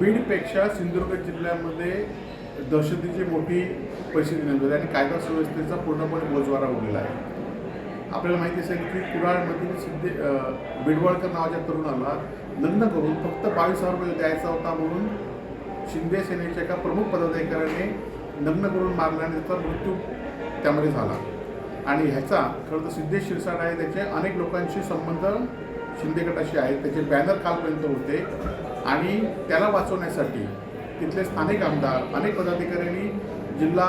बीडपेक्षा सिंधुदुर्ग जिल्ह्यामध्ये दहशतीची मोठी परिस्थिती निर्माण झाली आणि कायदा सुव्यवस्थेचा पूर्णपणे बोजवारा उडलेला आहे. आपल्याला माहिती असेल की कुडाळमधील सिद्धे अं, बिडवळकर नावाच्या तरुणाला लग्न करून फक्त बावीस हजार रुपये द्यायचा होता म्हणून शिंदे सेनेच्या एका प्रमुख पदाधिकाऱ्याने लग्न करून मारल्याने त्याचा मृत्यू त्यामध्ये झाला. आणि ह्याचा खरं तर सिद्धेश शिरसाट आहे त्याचे अनेक लोकांशी संबंध शिंदे गटाशी आहेत त्याचे बॅनर कालपर्यंत होते. आणि त्याला वाचवण्यासाठी तिथले स्थानिक आमदार अनेक पदाधिकाऱ्यांनी जिल्हा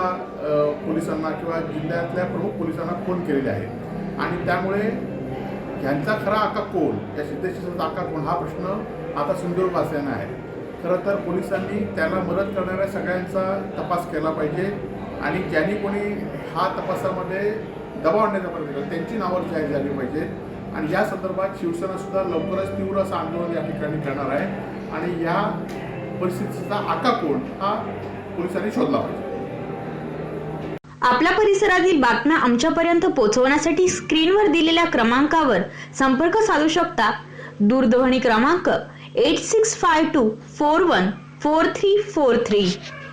पोलिसांना किंवा जिल्ह्यातल्या प्रमुख पोलिसांना फोन केलेले आहेत. आणि त्यामुळे ह्यांचा खरा आका कोण? या सिद्धेश्वरचा आका कोण? हा प्रश्न आता सिंधुदुर्गवासियांना आहे. खरं तर पोलिसांनी त्याला मदत करणाऱ्या सगळ्यांचा तपास केला पाहिजे आणि ज्यांनी कोणी हा तपासामध्ये दबाव आणण्याचा प्रयत्न केला त्यांची नावं जाहीर झाली पाहिजेत. आणि या संदर्भात शिवसेनासुद्धा लवकरच तीव्र असं आंदोलन या ठिकाणी करणार आहे. आणि या परिस्थितीचा आका कोण हा पोलिसांनी शोधला पाहिजे. आपल्या परिसरातील बातम्या आमच्यापर्यंत पोहोचवण्यासाठी स्क्रीनवर दिलेल्या क्रमांकावर संपर्क साधू शकता. दूरध्वनी क्रमांक eight six five two four one four three four three